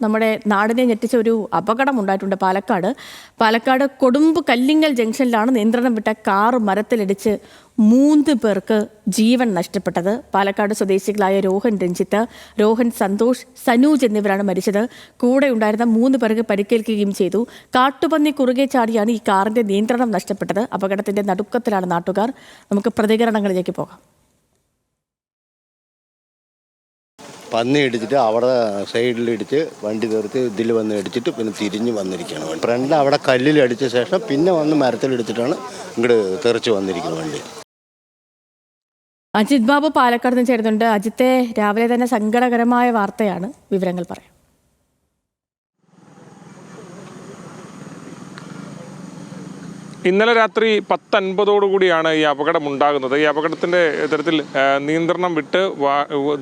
നമ്മുടെ നാടിനെ ഞെട്ടിച്ച ഒരു അപകടം ഉണ്ടായിട്ടുണ്ട് പാലക്കാട്. പാലക്കാട് കൊടുമ്പ് കല്ലിങ്ങൽ ജംഗ്ഷനിലാണ് നിയന്ത്രണം വിട്ട കാർ മരത്തിലിടിച്ച് മൂന്ന് പേർക്ക് ജീവൻ നഷ്ടപ്പെട്ടത്. പാലക്കാട് സ്വദേശികളായ രോഹൻ രഞ്ജിത്ത് രോഹൻ സന്തോഷ് സനൂജ് എന്നിവരാണ് മരിച്ചത്. കൂടെ ഉണ്ടായിരുന്ന മൂന്ന് പേർക്ക് പരിക്കേൽക്കുകയും ചെയ്തു. കാട്ടുപന്നി കുറുകെ ചാടിയാണ് ഈ കാറിന്റെ നിയന്ത്രണം നഷ്ടപ്പെട്ടത്. അപകടത്തിന്റെ നടുക്കത്തിലാണ് നാട്ടുകാർ. നമുക്ക് പ്രതികരണങ്ങളിലേക്ക് പോകാം. പന്നി ഇടിച്ചിട്ട് അവിടെ സൈഡിൽ ഇടിച്ച് വണ്ടി തീർത്ത് ഇതിൽ വന്ന് ഇടിച്ചിട്ട് പിന്നെ തിരിഞ്ഞ് വന്നിരിക്കുകയാണ് വണ്ടി. ഫ്രണ്ട് അവിടെ കല്ലിൽ അടിച്ച ശേഷം പിന്നെ വന്ന് മരത്തിലെടുത്തിട്ടാണ് ഇങ്ങോട്ട് തെറിച്ച് വന്നിരിക്കുന്നത് വണ്ടി. അജിത് ബാബു പാലക്കാട് നിന്ന് ചേരുന്നുണ്ട്. അജിത്തെ രാവിലെ തന്നെ സങ്കടകരമായ വാർത്തയാണ് വിവരങ്ങൾ പറയാം ഇന്നലെ രാത്രി പത്തൻപതോടുകൂടിയാണ് ഈ അപകടം ഉണ്ടാകുന്നത്. ഈ അപകടത്തിന്റെ തരത്തിൽ നിയന്ത്രണം വിട്ട്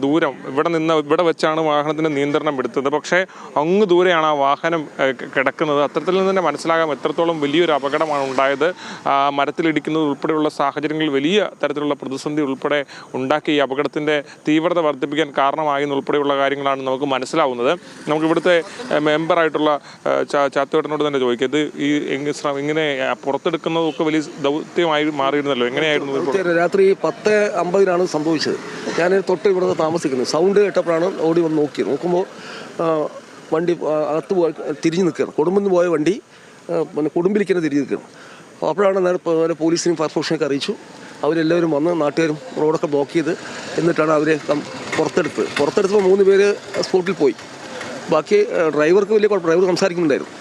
ദൂരം ഇവിടെ നിന്ന് ഇവിടെ വെച്ചാണ് വാഹനത്തിന്റെ നിയന്ത്രണം എടുത്തത്. പക്ഷേ അങ്ങ് ദൂരെയാണ് ആ വാഹനം കിടക്കുന്നത്. അത്തരത്തിൽ നിന്ന് തന്നെ മനസ്സിലാകാം എത്രത്തോളം വലിയൊരു അപകടമാണ് ഉണ്ടായത്. മരത്തിലിടിക്കുന്നത് ഉൾപ്പെടെയുള്ള സാഹചര്യങ്ങളിൽ വലിയ തരത്തിലുള്ള പ്രതിസന്ധി ഉൾപ്പെടെ ഉണ്ടാക്കി ഈ അപകടത്തിന്റെ തീവ്രത വർദ്ധിപ്പിക്കാൻ കാരണമായി എന്നുൾപ്പെടെയുള്ള കാര്യങ്ങളാണ് നമുക്ക് മനസ്സിലാവുന്നത്. നമുക്ക് ഇവിടുത്തെ മെമ്പറായിട്ടുള്ള ചാത്തുവേട്ടനോട് തന്നെ ചോദിക്കാം. ഇത് ഈ എങ്ങനെ ശ്ര- ആ, വലിയ ദൗത്യമായി മാറിയിരുന്നല്ലോ. എങ്ങനെയായിരുന്നു രാത്രി പത്ത് അമ്പതിനാണ് സംഭവിച്ചത്. ഞാൻ തൊട്ട് ഇവിടെ താമസിക്കുന്നത് സൗണ്ട് കേട്ടപ്പോഴാണ് ഓടി വന്ന് നോക്കിയത് നോക്കുമ്പോൾ വണ്ടി അകത്ത് പോയി തിരിഞ്ഞ് നിൽക്കുകയാണ്. നിന്ന് പോയ വണ്ടി പിന്നെ കുടുംബിലിക്കനെ തിരിഞ്ഞ് നിൽക്കുകയാണ്. അപ്പോൾ അപ്പോഴാണ് നേരെ പോലീസിനെയും ഫയർഫോഴ്സിനെയൊക്കെ അറിയിച്ചു. അവരെല്ലാവരും വന്ന് നാട്ടുകാരും റോഡൊക്കെ ബ്ലോക്ക് ചെയ്ത് എന്നിട്ടാണ് അവരെ പുറത്തെടുത്ത്. പുറത്തെടുത്തപ്പോൾ മൂന്ന് പേര് സ്പോട്ടിൽ പോയി. ബാക്കി ഡ്രൈവർക്ക് വലിയ കുഴപ്പം ഡ്രൈവർ സംസാരിക്കുന്നുണ്ടായിരുന്നു.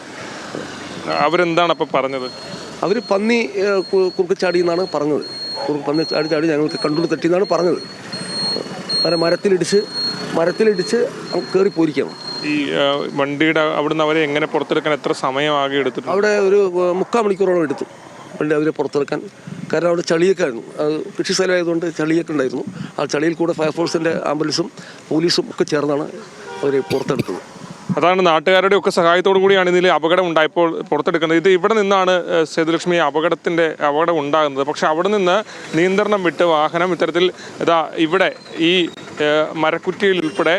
അവരെന്താണ് അപ്പോൾ പറഞ്ഞത്? അവർ പന്നി കുറുക്ക് ചാടി എന്നാണ് പറഞ്ഞത്. കുറുക്ക് പന്നി ചാടി ചാടി ഞങ്ങൾക്ക് കണ്ടുകൊണ്ട് തെറ്റി എന്നാണ് പറഞ്ഞത്. അങ്ങനെ മരത്തിലിടിച്ച് മരത്തിലിടിച്ച് കയറി പോയിരിക്കണം ഈ വണ്ടിയുടെ അവിടുന്ന് അവരെ എങ്ങനെ പുറത്തെടുക്കാൻ എത്ര സമയം ആകെ എടുത്തിട്ടുണ്ട്? അവിടെ ഒരു മുക്കാൽ മണിക്കൂറോളം എടുത്തു വണ്ടി അവരെ പുറത്തെടുക്കാൻ. കാരണം അവിടെ ചളിയൊക്കെ ആയിരുന്നു. അത് കൃഷി സ്ഥലമായതുകൊണ്ട് ചളിയൊക്കെ ഉണ്ടായിരുന്നു. ആ ചളിയിൽ കൂടെ ഫയർഫോഴ്സിന്റെ ആംബുലൻസും പോലീസും ഒക്കെ ചേർന്നാണ് അവരെ പുറത്തെടുത്തത്. അതാണ് നാട്ടുകാരുടെ ഒക്കെ സഹായത്തോടു കൂടിയാണ് ഇതിൽ അപകടം ഉണ്ടായപ്പോൾ പുറത്തെടുക്കുന്നത്. ഇത് ഇവിടെ നിന്നാണ് സേതുലക്ഷ്മി അപകടത്തിന്റെ അപകടം ഉണ്ടാകുന്നത്. പക്ഷെ അവിടെ നിന്ന് നിയന്ത്രണം വിട്ട് വാഹനം ഇത്തരത്തിൽ ഇതാ ഇവിടെ ഈ മരക്കുറ്റിയിൽ ഉൾപ്പെടെ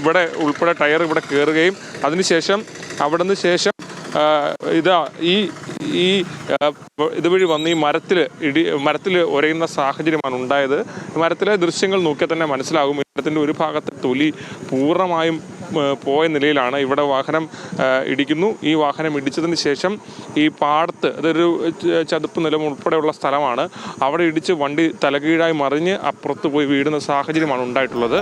ഇവിടെ ഉൾപ്പെടെ ടയർ ഇവിടെ കയറുകയും അതിനുശേഷം അവിടെ നിന്ന് ശേഷം ഇതാ ഈ ഈ ഇതുവഴി വന്ന് ഈ മരത്തിൽ ഇടി മരത്തിൽ ഉരയുന്ന സാഹചര്യമാണ് ഉണ്ടായത്. മരത്തിലെ ദൃശ്യങ്ങൾ നോക്കിയാൽ തന്നെ മനസ്സിലാകും. മരത്തിന്റെ ഒരു ഭാഗത്തെ തൊലി പൂർണമായും പോയ നിലയിലാണ്. ഇവിടെ വാഹനം ഇടിക്കുന്നു. ഈ വാഹനം ഇടിച്ചതിന് ശേഷം ഈ പാടത്ത് അതൊരു ചതുപ്പ് നിലം ഉൾപ്പെടെയുള്ള സ്ഥലമാണ്. അവിടെ ഇടിച്ച് വണ്ടി തലകീഴായി മറിഞ്ഞ് അപ്പുറത്ത് പോയി വീഴുന്ന സാഹചര്യമാണ് ഉണ്ടായിട്ടുള്ളത്.